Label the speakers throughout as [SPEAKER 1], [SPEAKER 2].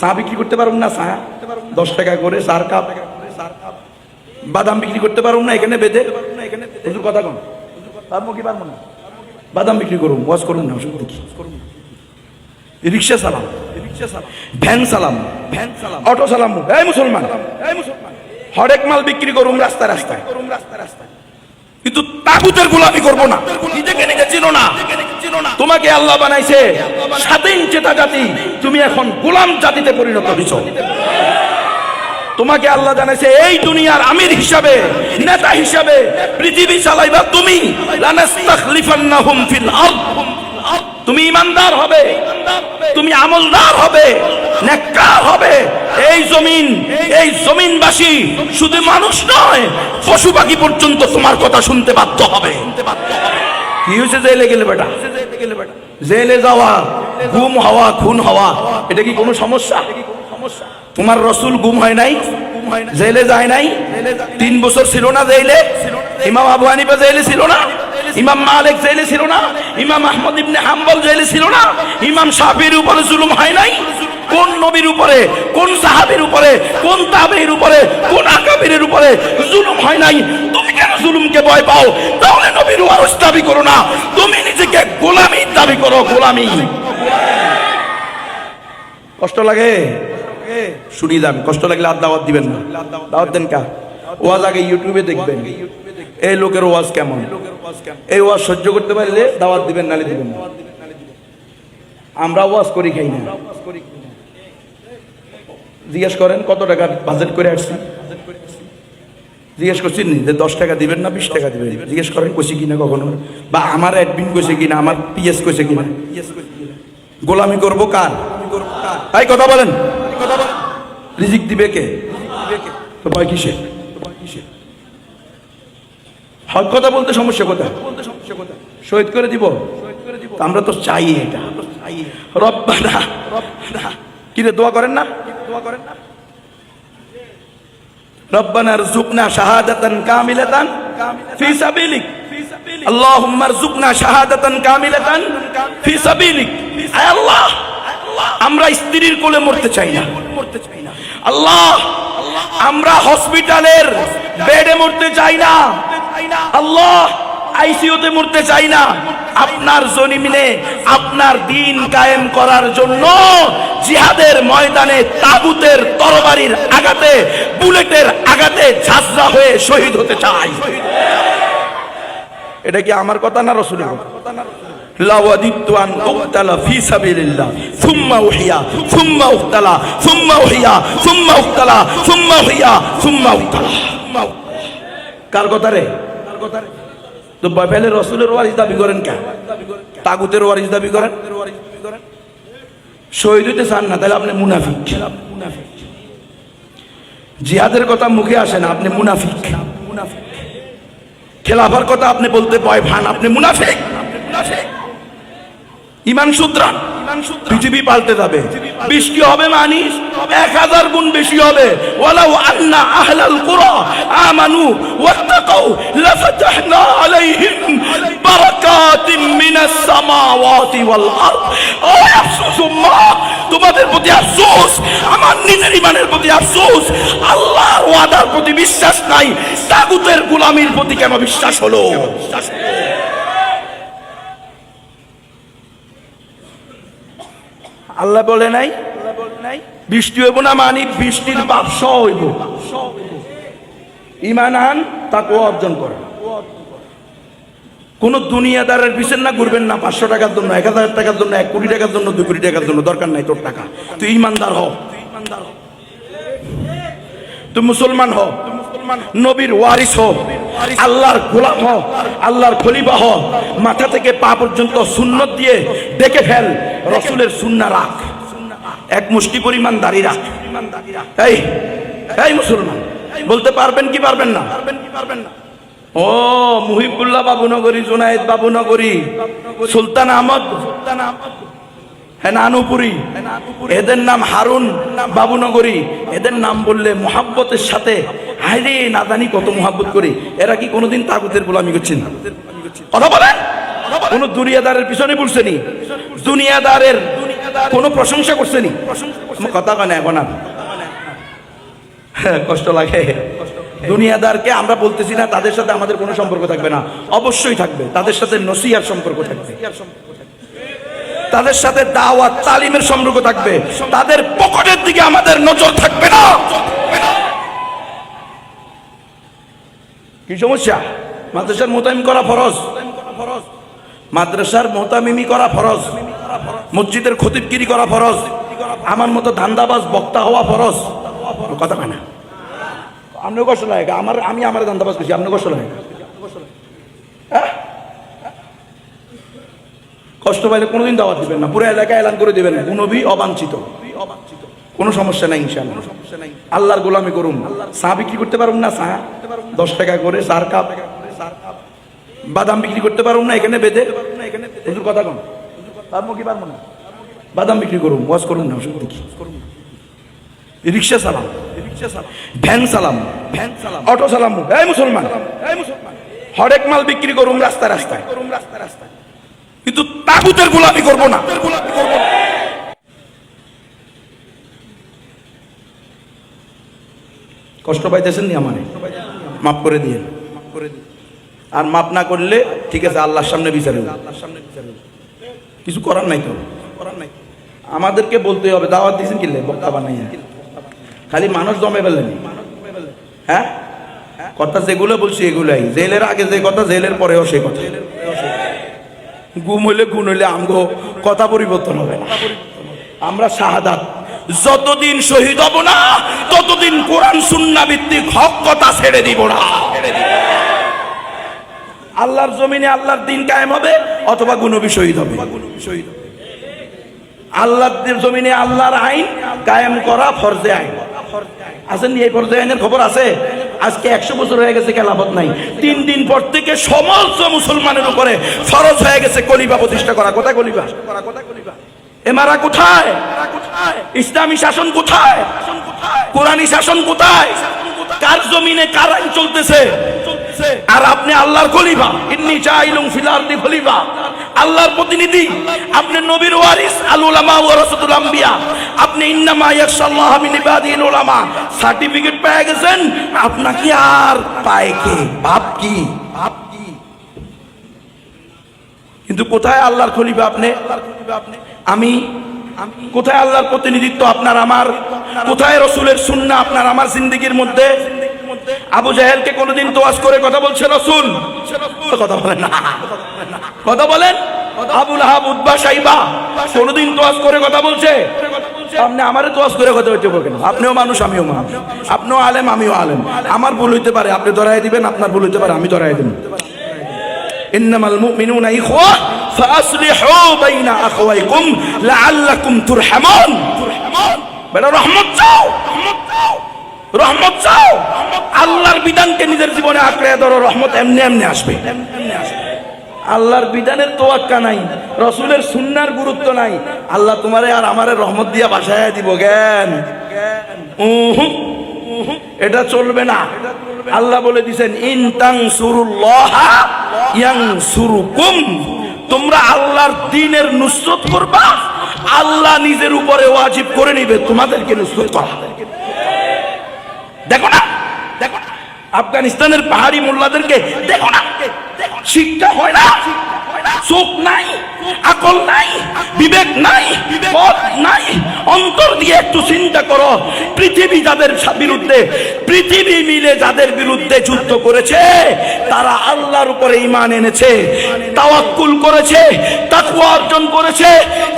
[SPEAKER 1] চা বিক্রি করতে পারুম না চা দশ টাকা করে চার কাপ বাদাম বিক্রি করতে পারুম না এখানে বেঁধে? হুজুর কথা কন। পারব কি পারব না? বাদাম বিক্রি করুন ওয়াজ করুন না ওষুধ দেখি। রিক্সা সালাম রিক্সা সালাম ভ্যান সালাম ভ্যান সালাম অটো সালাম এই মুসলমান। এই মুসলমান হরেক মাল বিক্রি করুন রাস্তা রাস্তায়। কিন্তু তাগুতের গোলামি করব না। নিজেকে নিজে চিনো না। তোমাকে আল্লাহ বানাইছে স্বাধীন চেতা জাতি। তুমি এখন গোলাম জাতিতে পরিণত হয়েছ তোমাকে আল্লাহ জানাইছে, এই দুনিয়ার আমির হিসাবে, নেতা হিসাবে পৃথিবী চালাইবা তুমি। তুমি ইমানদার হবে। তুমি আমলদার হবে। হবে। এই জমিন, এই জমিনবাসী শুধু মানুষ নয়, পশু পাখি পর্যন্ত তোমার কথা শুনতে বাধ্য হবে। কি জেলে গেলে বেটা। জেলে যাওয়া গুম হওয়া, খুন হওয়া, এটা কি কোনো সমস্যা? তোমার রসুল গুম হয় নাই? জেলে যায় নাই? তিন বছর ছিল না জেলে? ইমাম আবু হানিফা জেলে ছিল না? ইমাম মালিক জেলে ছিল না? ইমাম আহমদ ইবনে হাম্বল জেলে ছিল না? ইমাম শাফির উপরে জুলুম হয় নাই? কোন নবীর উপরে, কোন সাহাবীর উপরে, কোন তাবের উপরে, কোন আকাবিরের উপরে জুলুম হয় নাই? জুলুমকে ভয় পাও, তাহলে নবীর ওয়ারস দাবি করো না। তুমি নিজেকে গোলামি দাবি করো, গোলামি। কষ্ট লাগে? শুনি যান, কষ্ট লাগলে আর দাওয়াত দিবেন না। দাওয়াত দেন কা ওয়াজ আগে ইউটিউবে দেখবেন। এই লোকের ওয়াজ কেমন? এই ওয়াজ সহ্য করতে পারলে দাওয়াত দিবেন, নালে দিবেন না। আমরা ওয়াজ করি খাই না। জিজ্ঞেস করেন, কত টাকা বাজেট করে আসছি? জিজ্ঞেস করছি, নি যে দশ টাকা দিবেন না, বিশ টাকা দিবেন? জিজ্ঞেস করেন, কইছি কিনা কখনো? বা আমার অ্যাডমিন কইছে কিনা, আমার পিএস কইছে কিনা? গোলামি করব কার? তাই কথা বলেন। রিজিক দিবে কে? তো ভয় কিসে হক কথা বলতে সমস্যা কোথায়? শহীদ করে দিব। আমরা তো চাই এটা। রব্বানা কি রে দোয়া করেন না দোয়া করেন না? ربنا ارزقنا شهادة كاملة في سبيلك اللهم ارزقنا شهادة كاملة في سبيلك আয় আল্লাহ আমরা স্ত্রীর কোলে মরতে চাই না আল্লাহ আমরা হসপিটালের বেডে মরতে চাই না আল্লাহ আইসিইউতে মরতে চাই না। আপনার জনিমিনে আপনার দিন কায়েম করার জন্য জিহাদের ময়দানে তাগুতের তরবারির আঘাতে, বুলেটের আঘাতে ঝাঁঝরা হয়ে শহীদ হতে চাই। এটা কি আমার কথা না সাবিলিল্লাহ। সুম্মা সুম্মা সুম্মা উহিয়া, সুম্মা সুম্মা সুম্মা কার কথা রে কার কথা রে? তো বাইবেলের রসুলের ওয়ারিস দাবি করেন কেন তাগুতের ওয়ারিস দাবি করেন? শহীদ হইতে চান না, তাহলে আপনি মুনাফিক। জিহাদের কথা মুখে আসে না, আপনি মুনাফিক। মুনাফিক খেলাফার কথা আপনি বলতে পয় ভান আপনি মুনাফিক। ইমান সুদ্রান পৃথিবী পাল্টে যাবে। বৃষ্টি হবে মানিস? এক হাজার গুণ বেশি হবে। ওয়ালাউ আন্না আহলাল কুরা। আমানু ওয়াত্তাকাউ লাফাতাহনা আলাইহিম বারাকাতিম মিনাস সামাওয়াতি ওয়াল আরদ। ও আফসোস উম্মাহ তোমাদের প্রতি আফসোস আমার নিজের ইমানের প্রতি আফসোস আল্লাহর ওয়াদার প্রতি বিশ্বাস নাই। তাগুতের গোলামির প্রতি কেন বিশ্বাস হলো? বিশ্বাস হলো? আল্লাহ বলে নাই? বৃষ্টি হইব না মানি? বৃষ্টির বাপস হইব। ইমান আন তাকে অর্জন করে। কোন দুনিয়াদারের পিছনে না ঘুরবেন না। পাঁচশো টাকার জন্য, এক হাজার টাকার জন্য, এক কোটি টাকার জন্য দুই কোটি টাকার জন্য, দরকার নাই তোর টাকা। তুই ইমানদার হ। তুই মুসলমান হ। মুসলমান নবীর ওয়ারিস হ। আল্লাহর গোলাম হ, আল্লাহর খলিফা হ। মাথা থেকে পা পর্যন্ত সুন্নত দিয়ে ডেকে ফেল, রসুলের সুন্না রাখ। এক মুষ্টি পরিমাণ দাড়ি রাখ। এই এই মুসলমান, বলতে পারবেন কি পারবেন না? পারবেন কি পারবেন না ও, মুহিবুল্লাহ বাবুনগরী, জুনায়েদ বাবুনগরী সুলতান আহমদ সুলতান আহমদ হ্যাঁ নানুপুরি, এদের নাম হারুন বাবুনগরী। এদের নাম বললে মোহাব্বতের সাথে হাইরে না জানি কত মোহাব্বত করে। এরা কি কোনোদিন তাগুতের গোলামি করছেন কথা বলেন কোন দুনিয়াদারের পিছনে পড়ছেনি দুনিয়াদারের কোনো প্রশংসা করছেনি কথা কেন এখন আর কষ্ট লাগে। দুনিয়াদারকে আমরা বলতেছি না, তাদের সাথে আমাদের কোনো সম্পর্ক থাকবে না। অবশ্যই থাকবে। তাদের সাথে নসিয়ার সম্পর্ক থাকবে। তাদের সাথে দাওয়াত, তালিমের সম্পর্ক থাকবে। তাদের পকেটের দিকে আমাদের নজর থাকবে না। কি সমস্যা? মাদ্রাসার মোতামিম করা ফরজ? মাদ্রাসার মোতামিমি করা ফরজ? মসজিদের খতিবগিরি করা ফরজ? আমার মতো ধান্দাবাজ বক্তা হওয়া ফরজ? কথা কেনা আপনিও কষ্ট লাগে, আমার, আমি আমার ধান্দাবাজ করছি আপনি কষ্ট লাগে। হ্যাঁ? কষ্ট পাইলে কোনোদিন দাওয়াত দিবেন না, পুরো এলাকায় এলান করে দিবেন নবী অবাঞ্ছিত। কোনো সমস্যা নাই ইনশাল্লাহ আল্লাহর গোলামি করুন। চা বিক্রি করতে পারুন না, চা? দশ টাকা করে চার কাপ। বাদাম বিক্রি করতে পারুন না এখানে বেঁধে? হুজুর, কথা কম পারব কি পারব না বাদাম বিক্রি করুন ওয়াজ করুন না ওষুধ দেখি। রিক্সা সালাম ভ্যান সালাম ভ্যান সালাম অটো সালাম এই মুসলমান। এই মুসলমান হরেক মাল বিক্রি করুন রাস্তায় রাস্তায় করুন রাস্তায় রাস্তায়। কিন্তু তাগুতের গোলামি করব না। কষ্ট পাইতেছেন নি আমারে? মাফ করে দিয়ে আর মাফ না করলে, ঠিক আছে, আল্লাহর সামনে বিচারে কিছু করার নাই তো? করার নাই আমাদেরকে বলতে হবে, দাওয়াত দিয়েছেন কিনলে বক্তা বানাইয়া। খালি মানুষ জমে ফেলেন। হ্যাঁ? কথা যেগুলো বলছি এগুলাই। জেলের আগে যে কথা, জেলের পরেও সে কথা। গুম হইলে গুণ হইলে আমগো কথা পরিবর্তন হবে আমরা শাহাদাত। যতদিন শহীদ হব না, ততদিন কোরআন সুন্না ভিত্তিক হক কথা ছেড়ে দিব না। আল্লাহর জমিনে আল্লাহর দিন কায়েম হবে, অথবা গুণবী শহীদ হবে। শহীদ হবে জমিনে আল্লাহর আইন কায়েম করা ফরজে আইন। আছেন এই ফরজে আইনের খবর আছে? আজকে একশো বছর হয়ে গেছে খেলাফত নাই। তিন দিন পর থেকে সমস্ত মুসলমানের উপরে ফরজ হয়ে গেছে কলিবা প্রতিষ্ঠা করা। কোথায় কলিবা এমারা কোথায়? ইসলামী শাসন কোথায়? কোরআনী শাসন কোথায়? কার জমিনে কার আইন চলতেছে? আর আপনি আল্লাহর খলিফা। ইন্নি চাইলুম ফিল আরদি খলিফা। আল্লাহর প্রতিনিধি। আপনি নবীর ওয়ারিস, আল উলামা ওয়া রাসূলুল আম্বিয়া। আপনি ইন্নামা ইয়াশাল্লাহ মিন ইবাদিল উলামা। সার্টিফিকেট পেয়ে গেছেন, আপনাকে আর পায় কে? বাপ কি? বাপ কি কিন্তু কোথায় আল্লাহর খলিফা আপনি আল্লাহর খলিফা আপনি? আমি কোথায় আল্লাহর প্রতিনিধিত্ব আপনার আমার? কোথায় রসুলের সুন্না আপনার আমার জিন্দগির মধ্যে? আবু জাহেলকে কোনোদিন তোয়াজ করে কথা বলছে রসুল। কথা বলেন কথা বলেন? আবুল আহাব উদ্বা সাইবা কোনোদিন তোয়াজ করে কথা বলছে? আপনি আমারে তোয়াজ করে কথা হইতে কেন আপনিও মানুষ, আমিও মানুষ। আপনিও আলেম, আমিও আলেম। আমার ভুল হইতে পারে, আপনি ধরাই দিবেন, আপনার ভুল হইতে পারে, আমি ধরাই দেব। إنما المؤمنون إخوة فأصلحوا بين أخويكم لعلكم ترحمون বেটা রহমত চাও রহমত চাও আল্লাহর বিধানকে নিজের জীবনে আঁকড়ে ধরো রহমত এমনি এমনি আসবে আল্লাহর বিধানের তোয়াক্কা নাই রসুলের সুন্নার গুরুত্ব নাই আল্লাহ তোমারে আর আমারে রহমত দিয়া বাসায় দিব জ্ঞান উহু, উহু, এটা চলবে না আল্লাহ বলে দিছেন ইনতাং সুরুল্লাহ ইয়াং সুরুকুম তোমরা আল্লাহর দিনের নুসরত করবা, আল্লাহ নিজের উপরে ওয়াজিব করে নিবে, তোমাদেরকে নুসরত করা দেখো না দেখো না, আফগানিস্তানের পাহাড়ি মোল্লাদেরকে দেখো না, শিক্ষা হয় না, চোখ নাই, আকল নাই, বিবেক নাই পথ নাই অন্তর দিয়ে একটু চিন্তা করো। পৃথিবী যাদের বিরুদ্ধে, পৃথিবী মিলে যাদের বিরুদ্ধে যুদ্ধ করেছে, তারা আল্লাহর উপরে ইমান এনেছে, তাওয়াক্কুল করেছে, তাকওয়া অর্জন করেছে।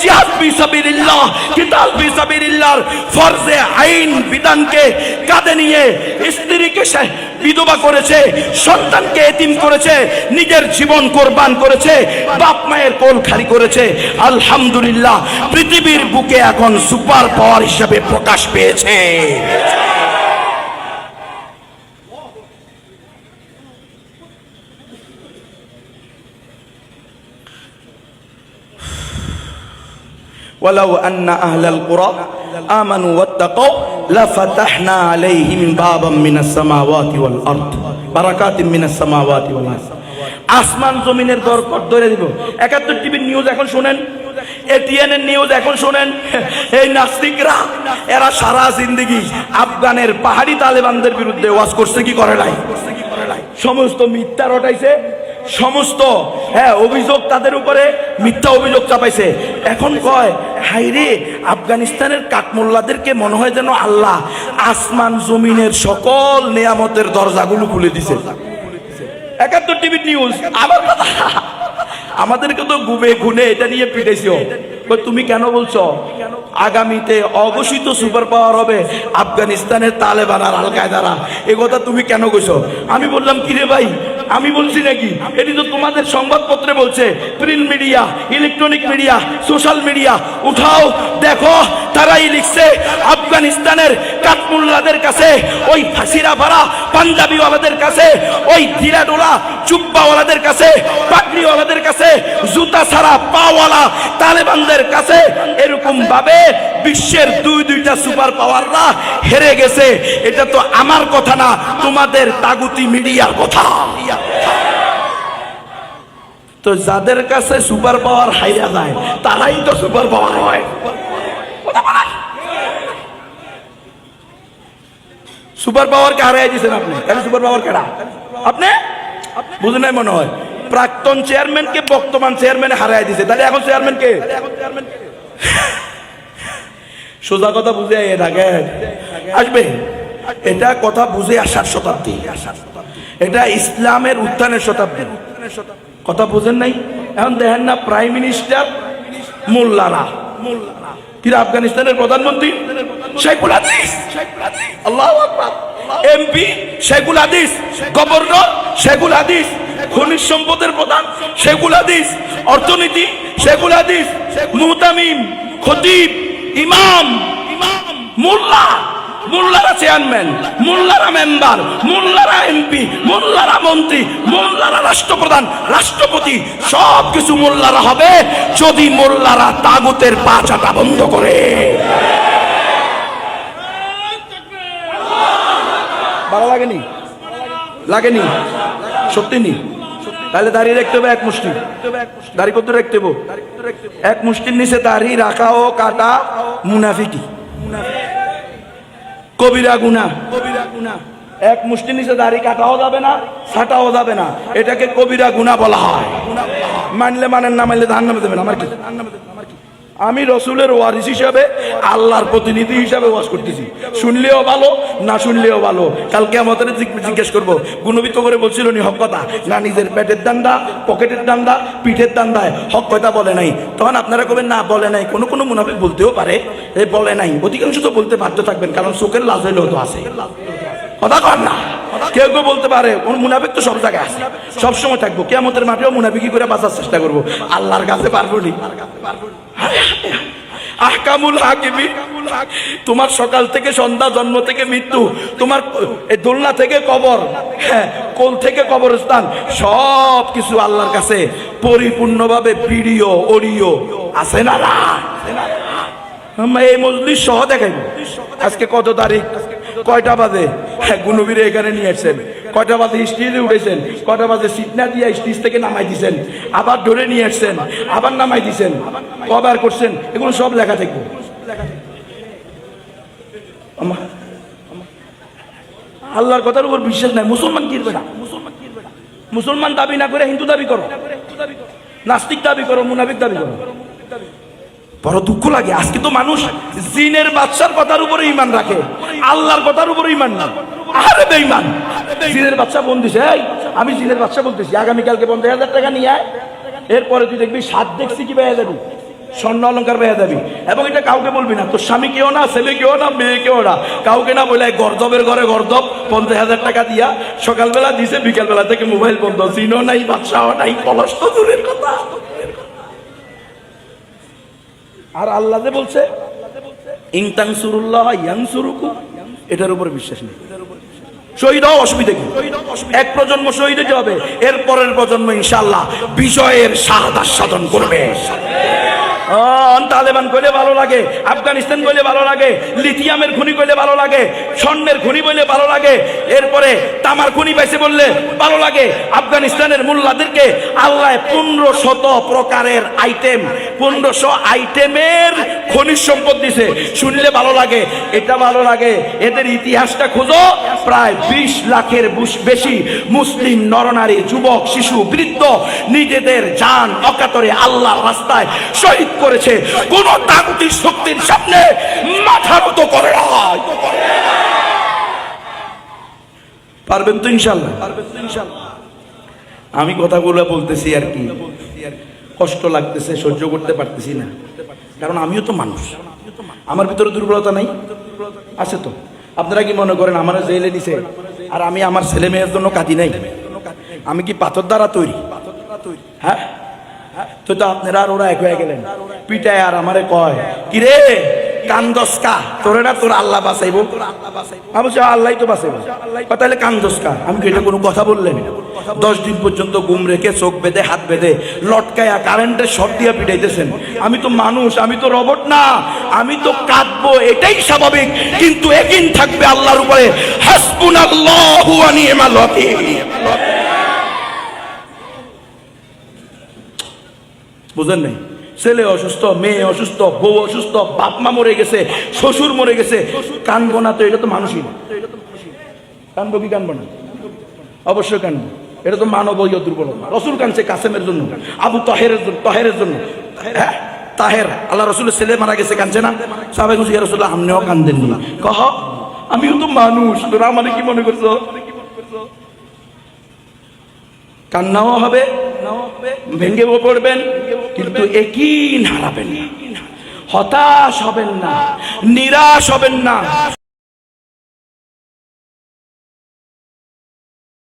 [SPEAKER 1] জিহাদ ফিসাবিলিল্লাহ কিতাব ফিসাবিলিল্লাহর ফরজে আইন বিধানকে কাঁধে নিয়ে স্ত্রীকে বিধবা করেছে, সন্তানকে এতিম করেছে, নিজের জীবন কোরবান করেছে, বাপ মায়ের কোল খালি করেছে। আলহামদুলিল্লাহ, পৃথিবীর বুকে এখন সুপার পাওয়ার হিসেবে প্রকাশ পেয়েছে ولو أن أهل القرى آمنوا واتقوا لفتحنا عليهم بابا من السماوات والأرض بركات من السماوات والأرض আসমান জমিনের দরকর ধরে দিব একাত্তর টিভির নিউজ এখন শুনেন এটিএন এর নিউজ এখন শোনেন। এই নাস্তিকরা, এরা সারা জিন্দগি আফগানের পাহাড়ি তালেবানদের বিরুদ্ধে ওয়াজ করছে, কি করে নাই? সমস্ত মিথ্যা রটাইছে, সমস্ত হ্যাঁ অভিযোগ তাদের উপরে মিথ্যা অভিযোগ চাপাইছে। এখন কয় হাইরে আফগানিস্তানের কাঠমোল্লাদেরকে মনে হয় যেন আল্লাহ আসমান জমিনের সকল নেয়ামতের দরজাগুলো খুলে দিছে। একাত্তর টিভি নিউজ আবার কথা। আমাদেরকে তো গুবে গুনে এটা নিয়ে পিটাইছো। তুমি কেন বলছো? আগামীতে অঘোষিত সুপার পাওয়ার হবে আফগানিস্তানের তালেবান আর আল কায়দারা এ কথা তুমি কেন কইছো? আমি বললাম, কিরে ভাই, আমি বলছি নাকি? এটি তো তোমাদের সংবাদপত্রে বলছে, print media, electronic media, social media, উঠাও, দেখো তারাই লিখছে, আফগানিস্তানের কাঠমুল্লাদের কাছে, ওই ফাঁসিরা ভাড়া পাঞ্জাবিওয়ালাদের কাছে, ওই ধীরাডোলা চুব্বাওয়ালাদের কাছে, পাগড়িওয়ালাদের কাছে, জুতা ছাড়া পাওয়ালা তালেবানদের কাছে এরকম ভাবে বিশ্বের দুই দুইটা সুপার পাওয়াররা হেরে গেছে। এটা তো আমার কথা না, তোমাদের তাগুতি মিডিয়ার কথা। তো যাদের কাছে সুপার পাওয়ার হাইরা যায়, তারাই তো সুপার পাওয়ার হয়। সুপার পাওয়ার কে হারাই দিয়েছেন আপনি। কেন সুপার পাওয়ার কেডা? আপনি? বুঝে নাই মনে হয়। প্রাক্তন চেয়ারম্যানকে বর্তমান চেয়ারম্যান হারাই দিয়েছে। তাহলে এখন চেয়ারম্যান কে? সোজা কথা বুঝে এ থাকে আসবে। এটা কথা বুঝে আসার শতাব্দী। এটা ইসলামের উত্থানের শতাব্দী। কথা বুঝেন নাই? এখন দেখেন না, প্রাইম মিনিস্টার মোল্লারা তিনি আফগানিস্তানের প্রধানমন্ত্রী? শেখুল হাদিস। আল্লাহ এমপি শেখুল হাদিস। গভর্নর শেখুল হাদিস। খনিজ সম্পদের প্রধান শেখুল হাদিস। অর্থনীতি শেখুল হাদিস। মুহতামিম, খতিব, ইমাম, মোল্লা। মোল্লারা চেয়ারম্যান, মোল্লারা মেম্বার, মোল্লারা এমপি, মোল্লারা মন্ত্রী, মোল্লারা রাষ্ট্রপ্রধান, রাষ্ট্রপতি সব কিছু মোল্লারা হবে যদি মোল্লারা তাগুতের পাচাটা বন্ধ করে ভালো লাগেনি? লাগেনি? সত্যি নি? তাহলে দাঁড়িয়ে রাখতে হবে এক মুষ্টি। দাড়ি কত রাখতে হবে এক মুষ্টির নিচে দাড়ি রাখা ও কাটা মুনাফিকি। কবিরা গুনা কবিরা গুনা এক মুষ্টি নিচে দাড়ি কাটাও যাবে না, ছাটাও যাবে না। এটাকে কবিরা গুনা বলা হয়। মানলে মানেন, না মানলে ধান নামে দেবেন, আমার কি? আমি রসুলের ওয়ারিস হিসাবে আল্লাহর প্রতিনিধি হিসাবে ওয়াজ করতেছি। শুনলেও ভালো, না শুনলেও ভালো। কালকে আমাদের জিজ্ঞেস করব। গুণবিত করে বলছিল, নি, হক কথা। না, নিজের পেটের দান্দা, পকেটের দান্দা, পিঠের দান্দায় হক কথা বলে নাই। তখন আপনারা কবেন, না, বলে নাই। কোনো কোনো মুনাফিক বলতেও পারে। এ বলে নাই। অধিকাংশ তো বলতে বাধ্য থাকবেন, কারণ চোখের লাজ হইলেও তো আছে। কথা কর না। কেউ কেউ বলতে পারে মুনাফিক তো সব জায়গায় আছে। সবসময় থাকব। কেমতের মাঠেও মুনাফিকি করে বাঁচার চেষ্টা করব। আল্লাহর কাছে পারব নি? আহকামুল হাকিমি, তোমার সকাল থেকে সন্ধ্যা, জন্ম থেকে মৃত্যু, তোমার দোলনা থেকে কবর হ্যাঁ কোল থেকে কবরস্থান সব কিছু আল্লাহর কাছে। পরিপূর্ণভাবে ভিডিও, অডিও, আছে না? এই মজলিস সহ দেখাইব। আজকে কত তারিখ? কয়টা বাজে? হ্যাঁ গুনবীরে এখানে নিয়ে আসছেন। কয়টা বাজে? স্টেজে উঠেছেন। কয়টা বাজে? সিট না দিয়ে স্টেজ থেকে নামাই দিছেন। আবার ধরে নিয়ে আসছেন। আবার নামাই দিছেন। কবার করছেন? এগুলো সব লেখা থাকবে। আল্লাহর কথার উপর বিশ্বাস নাই। মুসলমান কি বেটা মুসলমান কি বেটা মুসলমান দাবি না করে হিন্দু দাবি করো। নাস্তিক দাবি করো, মুনাফিক দাবি করো। বড় দুঃখ লাগে। আজকে তো মানুষ জিনের বাচ্চার কথার উপরে ইমান রাখে। আল্লাহর কথার উপরে ইমান না আরে বেঈমান, জিনের বাচ্চা বোন দিছে এই, আমি জিনের বাচ্চা বলতেছি। আগামীকালকে পঞ্চাশ হাজার টাকা নিয়ে আয়। এরপরে তুই দেখবি সাত দেখছি কি বেয়ে যাবি। স্বর্ণ অলঙ্কার বেয়া যাবি। এবং এটা কাউকে বলবি না। তোর স্বামী কেউ না, ছেলে কেউ না, মেয়ে কেউ না। কাউকে না বলে গর্দবের ঘরে গর্দব পঞ্চাশ হাজার টাকা দিয়া সকালবেলা দিছে, বিকালবেলা থেকে মোবাইল বন্ধ। চিনও নাই, বাচ্চাও নাই, পলাশ তো দূরের কথা। আর আল্লাহ যে বলছে ইংতাং সুরুল্লাহ এটার উপর বিশ্বাস নেই। শহীদ হওয়া অসুবিধা কি? এক প্রজন্ম শহীদ হতে হবে, এর পরের প্রজন্ম ইনশাল্লাহ বিজয়ের সাহায্য সাধন করবে। তালেবান কইলে ভালো লাগে, আফগানিস্তান কইলে ভালো লাগে, লিথিয়ামের খনি কইলে ভালো লাগে, স্বর্ণের খনি বইলে ভালো লাগে। এরপরে তামার খুনি পাইছে বললে ভালো লাগে। আফগানিস্তানের মোল্লাদেরকে আল্লাহ পনেরো শত প্রকারের আইটেম পনেরোশো আইটেমের খনিজ সম্পদ দিছে। শুনলে ভালো লাগে, এটা ভালো লাগে। এদের ইতিহাসটা খোঁজো, প্রায় বিশ লাখের বেশি মুসলিম নরনারী, যুবক, শিশু, বৃদ্ধ, নিজেদের যান অকাতরে আল্লাহ রাস্তায় শহীদ করেছে, কোন তাগতিক শক্তির সামনে মাথা মতো করে ইনশাল্লাহ পারবেন তো ইনশাল্লাহ আমি কথাগুলো বলতেছি আর কি। কষ্ট লাগতেছে, সহ্য করতে পারতেছি না। কারণ আমিও তো মানুষ। আমার ভিতরে দুর্বলতা নাই? আছে তো। আপনারা কি মনে করেন আমার জেলে দিছে? আর আমি আমার ছেলে মেয়ের জন্য কাঁদি নাই? আমি কি পাথর দ্বারা তৈরি? হ্যাঁ? তো তো আপনারা আর ওরা এক হয়ে গেলেন। পিটায় আর আমারে কয় কি রে আমি তো কারেন্টের দিয়ে আমি তো মানুষ, আমি তো রবট না, আমি তো কাঁদবো, এটাই স্বাভাবিক। কিন্তু একদিন থাকবে আল্লাহর উপরে হাসবুন আল্লাহ বুঝেন নাই? ছেলে অসুস্থ, মেয়ে অসুস্থ, বউ অসুস্থ, বাপ মা মরে গেছে, শ্বশুর মরে গেছে, কানবো না তো, এটা তো মানুষই না। কানবো কি কানবো না? অবশ্যই কানবো। এটা তো মানবীয় দুর্বলতা। রসুল কানছে কাসেমের জন্য, আবু তাহেরের জন্য তাহেরের জন্য। হ্যাঁ? তাহের আল্লাহ রসুলের ছেলে মারা গেছে, কানছে না? সাবেক হুসিয়া রসুল্লাহ আমনেও কান্দেননি কহ, আমিও তো মানুষ, তোরা মানে কি মনে করছ? কান্নাও হবে ভেঙ্গেও পড়বেন কিন্তু একই হারাবেন না। হতাশ হবেন না নিরাশ হবেন না।